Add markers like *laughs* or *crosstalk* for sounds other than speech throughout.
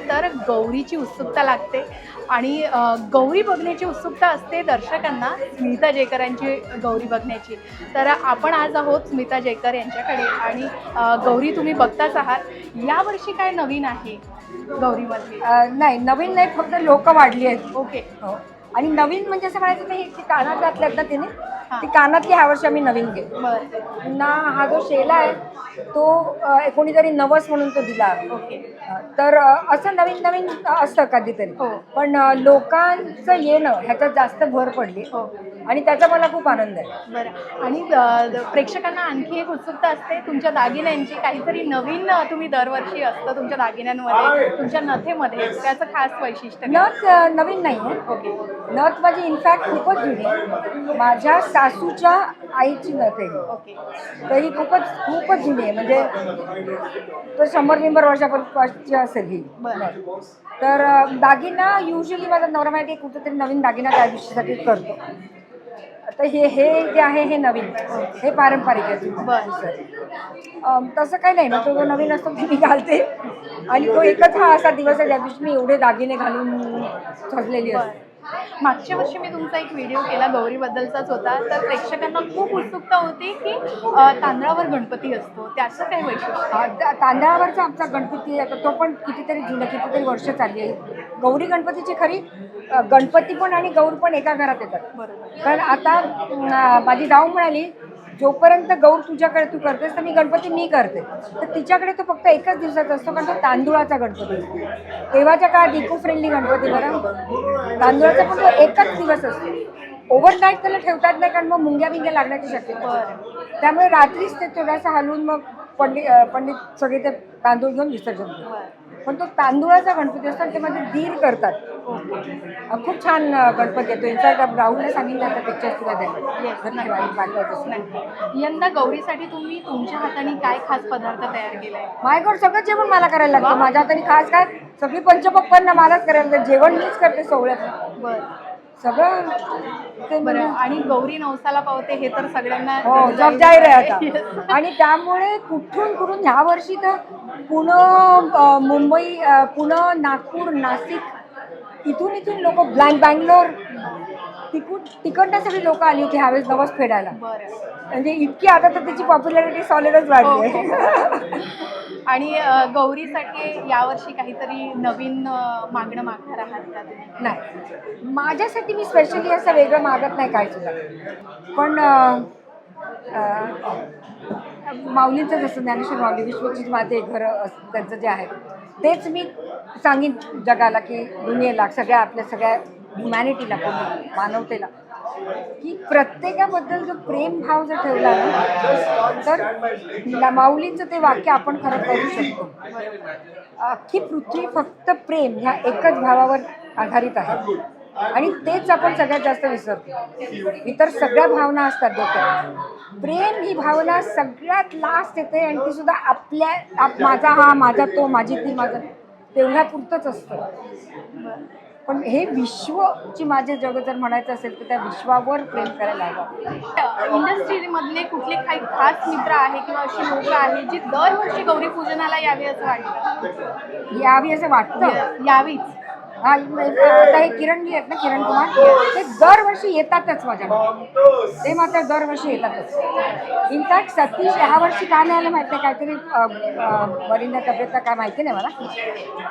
तर गौरीची उत्सुकता लागते. आणि गौरी बघण्याची उत्सुकता असते दर्शकांना स्मिता जयकरांची गौरी बघण्याची. तर आपण आज आहोत स्मिता जयकर यांच्याकडे आणि गौरी तुम्ही बघताच आहात. यावर्षी काय नवीन आहे गौरीमध्ये? नाही नवीन नाही फक्त लोक वाढली आहेत. ओके. हो. आणि नवीन म्हणजे असं म्हणायचं नाही की कानात घातल्यात ना तिने. ती कानातली ह्या वर्षी आम्ही नवीन बरं. पुन्हा हा जो शेला आहे तो कोणीतरी नवस म्हणून तो दिला. तर असं नवीन नवीन असतं कधीतरी. हो. पण लोकांचं येणं ह्याच्यात जास्त भर पडली. हो. आणि त्याचा मला खूप आनंद आहे. बरं. आणि अ, प्रेक्षकांना आणखी एक उत्सुकता असते तुमच्या दागिन्यांची काहीतरी नवीन तुम्ही दरवर्षी असतं तुमच्या दागिन्यांमध्ये तुमच्या नथेमध्ये त्याचं खास वैशिष्ट्य काय? नथ अ, नवीन नाही आहे ओके. नथ माझी इनफॅक्ट खूपच जुनी आहे. माझ्या सासूच्या आईची नथ आहे ही. ओके. तर ही खूपच खूपच जुनी आहे. म्हणजे तो शंभर बिंबर वर्षापर्यंतची असेल ही. बरं. तर अ, दागिना युजली माझा नवरा माहिती कुठेतरी नवीन दागिना त्या दिवशीसाठी करतो. आता हे हे जे आहे हे नवीन. हे पारंपरिक आहे. बरं. तसं काही नाही ना. तो जो नवीन असतो ते मी घालते. आणि तो एकच हा असा दिवस आहे ज्या दिवशी मी एवढे दागिने घालून सजलेली असते. मागच्या वर्षी मी तुमचा एक व्हिडिओ केला गौरीबद्दलचाच होता. तर प्रेक्षकांना खूप उत्सुकता होती की तांदळावर गणपती असतो. त्याचं काय वैशिष्ट्य? तांदळावरचा आमचा गणपती आता तो पण कितीतरी जुना कितीतरी वर्ष चालली आहे. गौरी गणपतीची खरी गणपती पण आणि गौर पण एका घरात येतात. कारण आता माझी जाऊ म्हणाली जोपर्यंत गौर तुझ्याकडे तू करतेस तर मी गणपती मी करते. तर तिच्याकडे तो फक्त एकच दिवसाचा असतो कारण तो तांदूळाचा गणपती असतो. तेव्हाच्या काळात इको फ्रेंडली गणपती बरं? तांदूळाचा पण तो एकच दिवस असतो. ओव्हरनाईट त्याला ठेवतात नाही कारण मग मुंग्या बिंग्या लागण्याची शक्यता. त्यामुळे रात्रीच ते थोडासा हलवून मग पंडित पंडित सगळे ते तांदूळ घेऊन विसर्जन पण तो तांदूळाचा गणपती असतो आणि ते मध्ये दीर करतात. खूप छान गणपती येतो. इन्फॅक्ट राहुलने सांगितलं आता पिक्चर तुला द्यायला यंदा गौरीसाठी तुम्ही तुमच्या हाताने काय खास पदार्थ तयार केलाय माय गॉड सगळं जेवण मला करायला लागतं. माझ्या हाताने खास काय? सगळी पंचपक्वांना मलाच करायला लागतं जेवण मीच करते सोहळ्यात बरं. सगळं ते बरं आणि गौरी नवसाला पावते हे तर सगळ्यांना हो जग जाहीर आहे आता. *laughs* आणि त्यामुळे कुठून कुठून ह्या वर्षी तर पुणे अं, मुंबई अं, पुणे नागपूर नाशिक इथून इथून लोक ब्लँक बँगलोर तिकून तिकडनं सगळी लोक आली होती ह्यावेळेस नवस फेडायला बरं. म्हणजे इतकी आता तर त्याची पॉप्युलॅरिटी सॉलिडच वाढली आहे. *laughs* आणि गौरीसाठी यावर्षी काहीतरी नवीन मागणं मागणार आहात का तुम्ही? नाही. माझ्यासाठी मी स्पेशली असं वेगळं मागत नाही काय सुद्धा. पण माऊलींचं जसं ज्ञानेश्वर माऊली विश्वजित माझे घर त्यांचं जे आहे तेच मी सांगेन जगाला की दुनियेला सगळ्या आपल्या सगळ्या ह्युमॅनिटीला पूर्ण मानवतेला. की प्रत्येकाबद्दल जो प्रेम भाव जर ठेवला ना तर माऊलींचं ते वाक्य आपण खरं करू शकतो. अख्खी पृथ्वी फक्त प्रेम ह्या एकच भावावर आधारित आहे. आणि तेच आपण सगळ्यात जास्त विसरतो. इतर सगळ्या भावना असतात डोक्यात. प्रेम ही भावना सगळ्यात लास्ट येते आणि ती सुद्धा आपल्या आप- माझा हा माझा तो माझी ती माझं तेवढ्यापुरतंच असतं. पण हे विश्वची माझे जग जर म्हणायचं असेल तर त्या विश्वावर प्रेम करायला हवं. इंडस्ट्रीमधले कुठले काही खास मित्र आहे किंवा अशी लोक आहेत जी दरवर्षी गौरी पूजनाला यावी असं वाटतं? यावी असं वाटतं? यावीच. हा आता हे किरण जी आहेत ना किरण कुमार. ते दरवर्षी येतातच माझ्याकडे ते मात्र दरवर्षी येतातच. इनफॅक्ट सतीश ह्या वर्षी का नाही आलं माहिती नाही काहीतरी बरींदा तब्येत काय माहिती नाही मला.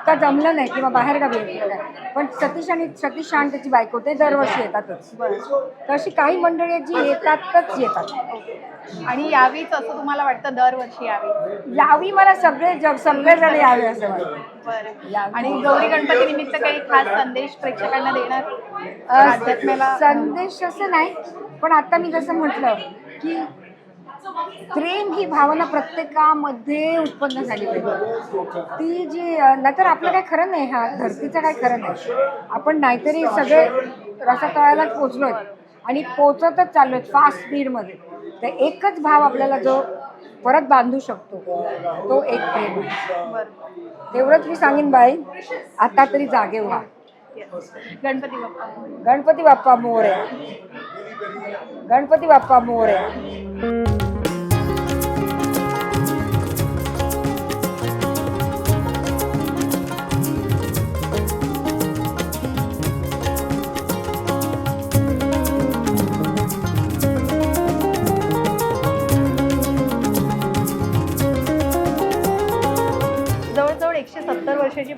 का जमलं नाही किंवा बाहेर येत काय पण सतीश आणि सतीश शान त्याची बायको ते दरवर्षी येतातच. तर अशी काही मंडळी आहेत जी येतातच येतात. आणि यावीच असं तुम्हाला वाटतं दरवर्षी यावी? यावी मला सगळे जग सगळेजण यावे असं वाटतं. आणि गौरी गणपती निमित्त काही खास संदेश प्रेक्षकांना देणार? अध्यात्माला संदेश असं नाही पण आता मी जसं म्हटलं की प्रेम ही भावना प्रत्येकामध्ये उत्पन्न झाली पाहिजे. ती जी नाहीतर आपलं काय खरं नाही हा धरतीचं काय खरं नाही. आपण नाहीतरी सगळे रसातळालाच पोचलोय आणि पोचतच चाललोय फास्ट स्पीडमध्ये तर एकच भाव आपल्याला जो परत बांधू शकतो. तो एक प्रेम आहे. तेवढंच मी सांगेन बाई आता तरी जागे व्हा. गणपती बाप्पा गणपती बाप्पा मोरे. गणपती बाप्पा मोरे.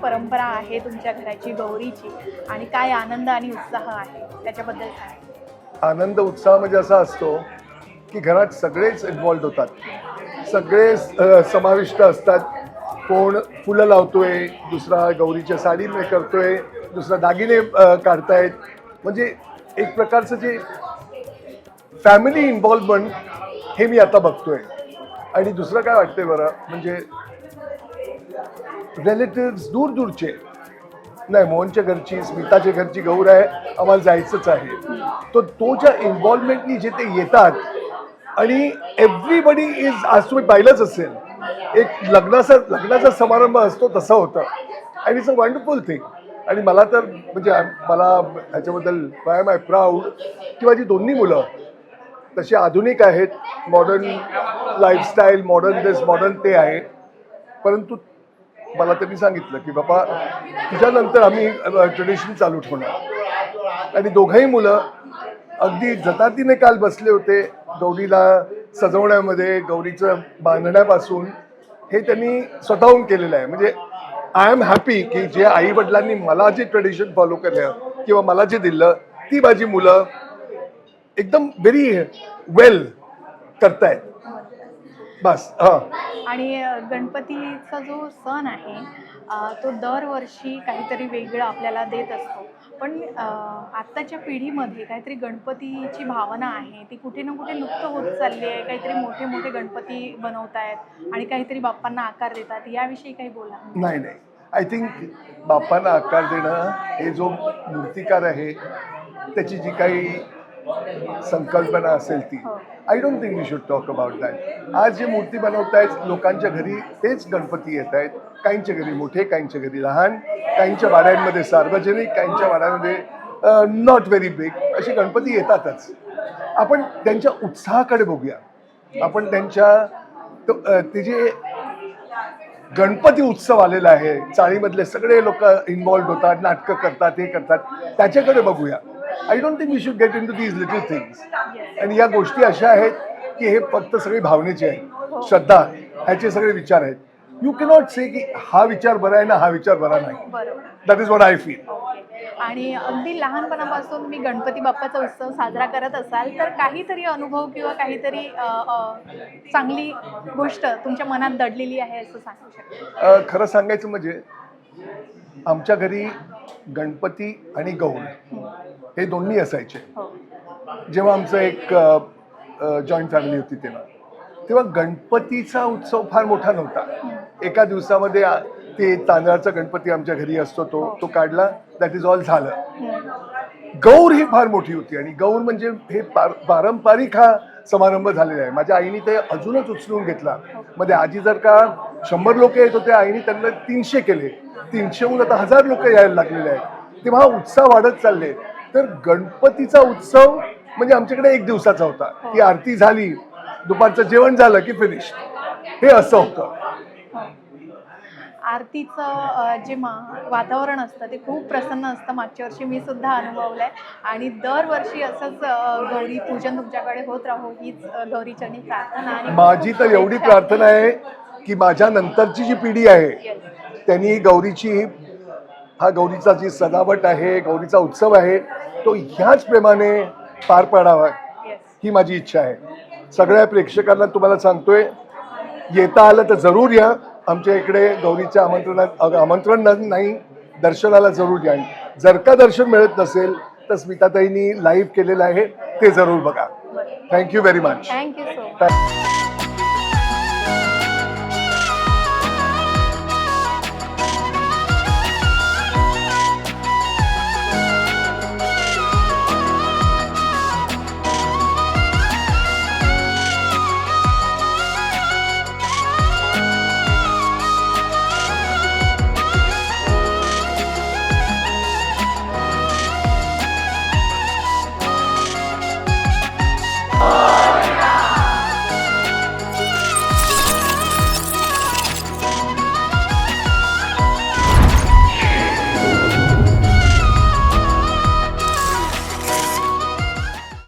परंपरा आहे तुमच्या घराची गौरीची आणि काय आनंद आणि उत्साह आहे? त्याच्याबद्दल काय? आनंद उत्साह म्हणजे असा असतो की घरात सगळेच इन्वॉल्ड होतात. सगळे समाविष्ट असतात. कोण फुलं लावतोय दुसरा गौरीच्या साडी मे करतोय दुसरा दागिने काढतायत. म्हणजे एक प्रकारचं जे फॅमिली इन्व्हॉल्वमेंट हे मी आता बघतोय. आणि दुसरं काय वाटतंय बरं? म्हणजे रिलेटिव्स दूर दूरचे. नाही मोहनच्या घरची स्मिताच्या घरची गौर आहे आम्हाला जायचंच आहे. तो तो ज्या इन्व्हॉल्वमेंटनी जे ते येतात आणि एव्हरीबडी इज आज तुम्ही पाहिलंच असेल एक लग्नाचा लग्नाचा समारंभ असतो तसा होता. And it's a wonderful thing आणि मला तर म्हणजे मला ह्याच्याबद्दल आय एम आय प्राऊड की माझी दोन्ही मुलं तशी आधुनिक आहेत modern lifestyle modern this modern ते आहे. परंतु मला त्यांनी सांगितलं की बाबा तिच्यानंतर आम्ही ट्रेडिशन चालू ठेवणार. आणि दोघंही मुलं अगदी जतातीने काल बसले होते गौरीला सजवण्यामध्ये गौरीचं बांधण्यापासून. हे त्यांनी स्वतःहून केलेलं आहे. म्हणजे आय एम हॅपी की जे आई वडिलांनी मला जे ट्रेडिशन फॉलो केलं किंवा मला जे दिलं ती माझी मुलं एकदम व्हेरी वेल करतायत. बस हां. आणि गणपतीचा जो सण आहे तो दरवर्षी काहीतरी वेगळं आपल्याला देत असतो. पण आत्ताच्या पिढीमध्ये काहीतरी गणपतीची भावना आहे ती कुठे ना कुठे लुप्त होत चालली आहे काहीतरी मोठे मोठे गणपती बनवत आहेत आणि काहीतरी बाप्पांना आकार देतात याविषयी काही बोला. नाही नाही. आय थिंक बाप्पांना आकार देणं हे जो मूर्तिकार आहे त्याची जी काही संकल्पना असेल ती. I don't think we should talk about that आज जे मूर्ती बनवतायत लोकांच्या घरी तेच गणपती येत आहेत. काहींच्या घरी मोठे काहींच्या घरी लहान काहींच्या वाड्यांमध्ये सार्वजनिक काहींच्या वाड्यांमध्ये नॉट व्हेरी बिग असे गणपती येतातच. आपण त्यांच्या उत्साहाकडे बघूया. आपण त्यांच्या तो- जे गणपती उत्सव आलेला आहे चाळीमधले सगळे लोक इन्व्हॉल्ड होतात नाटकं करतात हे करतात त्याच्याकडे बघूया. I don't think we should get into these little things आणि या गोष्टी अशा आहेत की हे फक्त सगळे भावनेचे आहेत. श्रद्धा ह्याचे सगळे विचार आहेत. यू कॅनॉट से की हा विचार बरा आहे ना हा विचार बरा नाही. That is what I feel आणि अगदी लहानपणापासून मी गणपती बाप्पाचा उत्सव साजरा करत असाल तर काहीतरी अनुभव किंवा काहीतरी चांगली गोष्ट तुमच्या मनात दडलेली आहे असं सांगू शकता? खरं सांगायचं म्हणजे आमच्या घरी गणपती आणि गौर हे दोन्ही असायचे. हो. जेव्हा आमचं एक जॉईंट फॅमिली होती तेव्हा. तेव्हा गणपतीचा उत्सव फार मोठा नव्हता. एका दिवसामध्ये ते तांदळाचा गणपती आमच्या घरी असतो तो तो काढला. दॅट इज ऑल झालं. गौर ही फार मोठी होती आणि गौर म्हणजे हे पार पारंपरिक हा समारंभ झालेला आहे. माझ्या आईने ते अजूनच उचलून घेतला. मध्ये आजी जर का शंभर लोक येत होते आईने त्यांना तीनशे केले. तीनशेहून आता हजार लोक यायला लागलेले आहेत. तेव्हा उत्साह वाढत चालले. तर गणपतीचा उत्सव म्हणजे आमच्याकडे एक दिवसाचा होता. ती आरती झाली दुपारचं जेवण झालं की फिनिश हे असं होतं. आरतीचं जे मा वातावरण असतं ते खूप प्रसन्न असतं. मागच्या वर्षी मी सुद्धा अनुभवलं आहे आणि दरवर्षी असंच गौरी पूजन तुमच्याकडे होत राहो हीच अ, गौरीचरणी प्रार्थना माझी तर एवढी प्रार्थना आहे की माझ्या नंतरची जी पिढी आहे. त्यांनी गौरीची हा गौरीचा जी सजावट आहे गौरीचा उत्सव आहे तो ह्याच प्रेमाने पार पाडावा. ही माझी इच्छा आहे. सगळ्या प्रेक्षकांना तुम्हाला सांगतोय येता आलं तर जरूर या. आमच्या इकडे गौरीच्या आमंत्रणात आमंत्रण नाही दर्शनाला जरूर या. जर का दर्शन मिळत नसेल तर स्मिताताईंनी लाईव्ह केलेलं आहे ते जरूर बघा. Thank you very much thank you